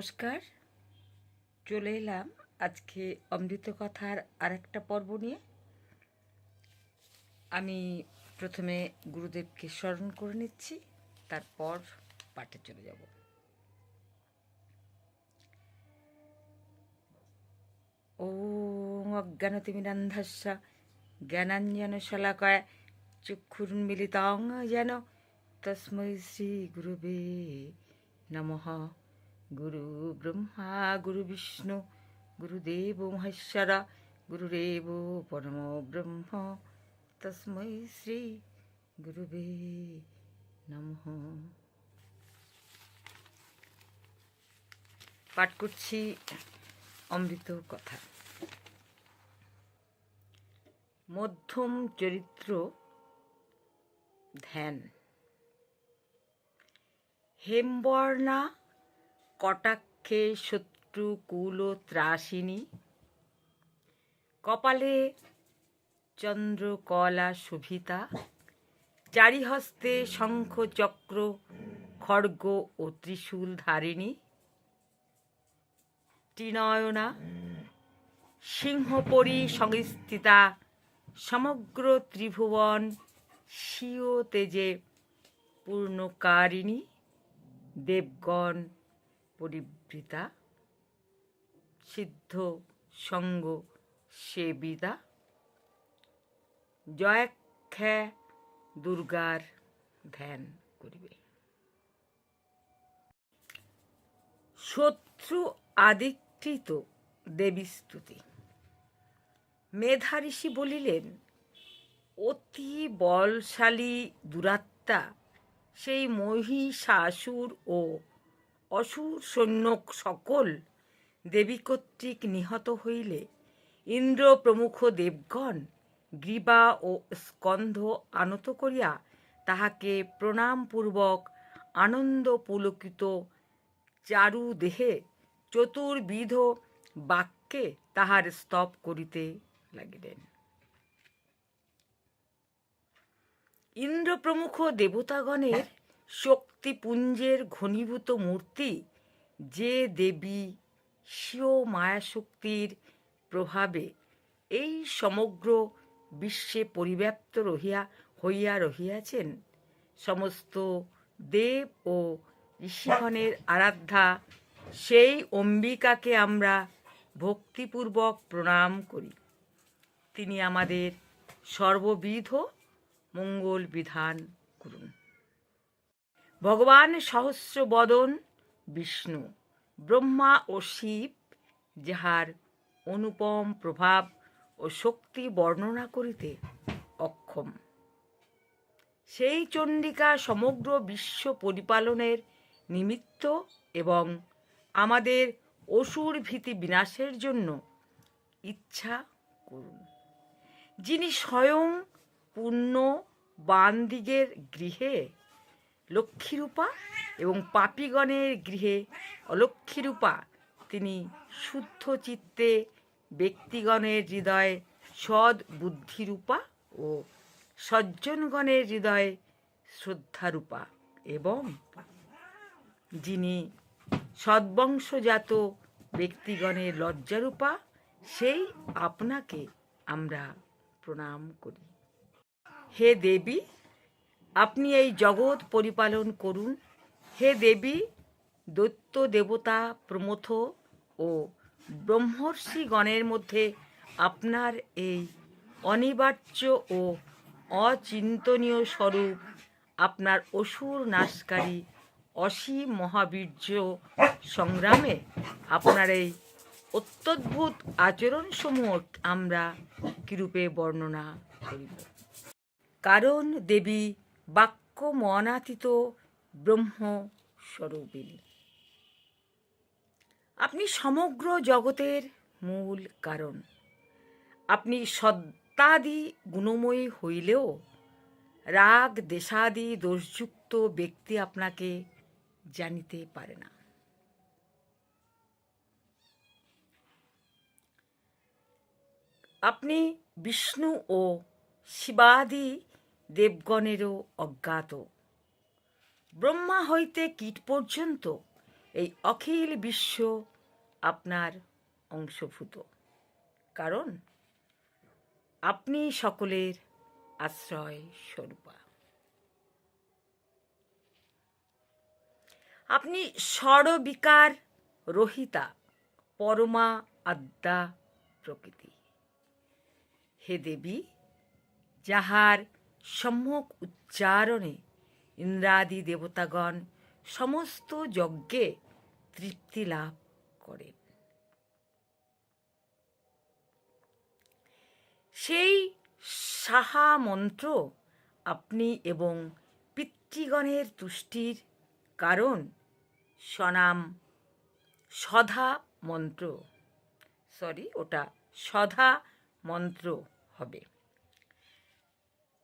নমস্কার। চলে এলাম আজকে অমৃত কথার আরেকটা পর্ব নিয়ে। আমি প্রথমে গুরুদেবকে স্মরণ করে নিচ্ছি, তারপর পাঠে চলে যাব। ও অজ্ঞানতিমিরান্ধস্য জ্ঞানাঞ্জন শলাকয় চক্ষুর্মিলিতং যেন। তস্मै শ্রী গুরুবে নমঃ। গুরু ব্রহ্মা গুরু বিষ্ণু গুরুদেব মহেশ্বর গুরুরেব পরম ব্রহ্ম তস্मै শ্রী গুরুবে নমঃ পাঠ করছি অমৃত কথা। মধ্যম চরিত্র ধ্যান। হেমবর্ণা কটাক্ষে শত্রু কুল ত্রাসিনী কপালে চন্দ্রকলা শোভিতা। চারিহস্তে শঙ্খ চক্র খড়গ ও ত্রিশূল ধারিণী। ত্রিনয়না, সিংহপরি সংস্থিতা, সমগ্র ত্রিভুবন স্বীয় তেজে পূর্ণকারিণী। দেবগণ পরিবৃতা, সিদ্ধ, সঙ্গ সেবিদা জয়াখ্যা দুর্গার ধ্যান করিবে। শত্রু আদিকৃত দেবী স্তুতি। মেধা ঋষি বলিলেন, অতি বলশালী দুরাত্মা, সেই মহিষাসুর ও অসুর সৈন্য সকল দেবী কর্তৃক নিহত হইলে ইন্দ্র প্রমুখ দেবগণ গ্রীবা ও স্কন্ধ আনত করিয়া তাহাকে প্রণামপূর্বক আনন্দ পুলকিত চারু দেহে চতুর্বিধ বাক্যে তাহার স্তব করিতে লাগিলেন। ইন্দ্র প্রমুখ দেবতাগণের শক্তিপুঞ্জের ঘনীভূত মূর্তি যে দেবী স্বীয় মায়াশক্তির প্রভাবে এই সমগ্র বিশ্বে পরিব্যাপ্ত রহিয়া, হইয়া রহিয়াছেন। সমস্ত দেব ও ঋষিগণের আরাধ্যা, সেই অম্বিকাকে আমরা ভক্তিপূর্বক প্রণাম করি। তিনি আমাদের সর্ববিধ মঙ্গল বিধান করুন। ভগবান সহস্র বদন বিষ্ণু, ব্রহ্মা ও শিব, যাহার অনুপম প্রভাব ও শক্তি বর্ণনা করিতে অক্ষম। সেই চণ্ডিকা সমগ্র বিশ্ব পরিপালনের নিমিত্ত এবং আমাদের অসুর ভীতি বিনাশের জন্য ইচ্ছা করুন। যিনি স্বয়ং পূর্ণ বান্দিগের গৃহে লক্ষ্মীরূপা এবং পাপীগণের গৃহে অলক্ষ্মীরূপা। তিনি শুদ্ধ চিত্তে ব্যক্তিগণের হৃদয়ে সৎ বুদ্ধিরূপা ও সজ্জনগণের হৃদয়ে শ্রদ্ধারূপা এবং যিনি সদ্বংশজাত ব্যক্তিগণের লজ্জারূপা, সেই আপনাকে আমরা প্রণাম করি। হে দেবী আপনি এই জগৎ পরিপালন করুন। হে দেবী, দৈত্য দেবতা প্রমথ ও ব্রহ্মর্ষিগণের মধ্যে আপনার এই অনিবার্য ও অচিন্তনীয় স্বরূপ আপনার অসুর নাশকারী অসীম মহাবীর্য সংগ্রামে আপনার এই অত্যদ্ভুত আচরণসমূহ আমরা কিরূপে বর্ণনা করিব। কারণ দেবী বাক্য মনাতীত ব্রহ্ম স্বরূপিণী আপনি সমগ্র জগতের মূল কারণ। আপনি সত্তাদি গুণময়ী হইলেও রাগ, দেশাদি, দোষযুক্ত ব্যক্তি আপনাকে জানিতে পারে না। আপনি বিষ্ণু ও শিবাদি দেবগণেরও অজ্ঞাত। ব্রহ্মা হইতে কীট পর্যন্ত এই অখিল বিশ্ব আপনার অংশভূত। কারণ আপনি সকলের আশ্রয় স্বরূপা। আপনি স্বরবিকার রহিতা, পরমা আদ্যা প্রকৃতি। হে দেবী, যাহার সম্যক উচ্চারণে ইন্দ্রাদি দেবতাগণ সমস্ত যজ্ঞে তৃপ্তি লাভ করেন। সেই সাহা মন্ত্র আপনি এবং পিতৃগণের তুষ্টির কারণ সনাম সধা মন্ত্র। সরি, ওটা সধা মন্ত্র হবে।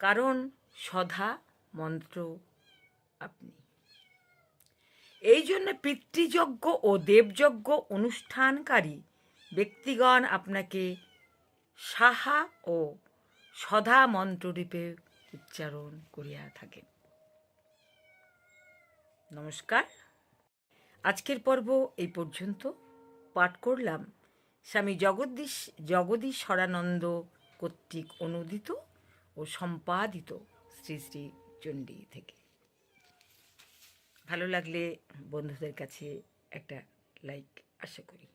কারণ সধা মন্ত্র আপনি। এই জন্য পিতৃযজ্ঞ ও দেবযজ্ঞ অনুষ্ঠানকারী ব্যক্তিগণ আপনাকে সাহা ও সধা মন্ত্ররূপে উচ্চারণ করিয়া থাকেন। নমস্কার। আজকের পর্ব এই পর্যন্ত। পাঠ করলাম স্বামী জগদীশ জগদীশ্বরানন্দ কর্তৃক অনুদিত ও সম্পাদিত শ্রী শ্রী চণ্ডী থেকে। ভালো লাগলে বন্ধুদের কাছে একটা লাইক আশা করি।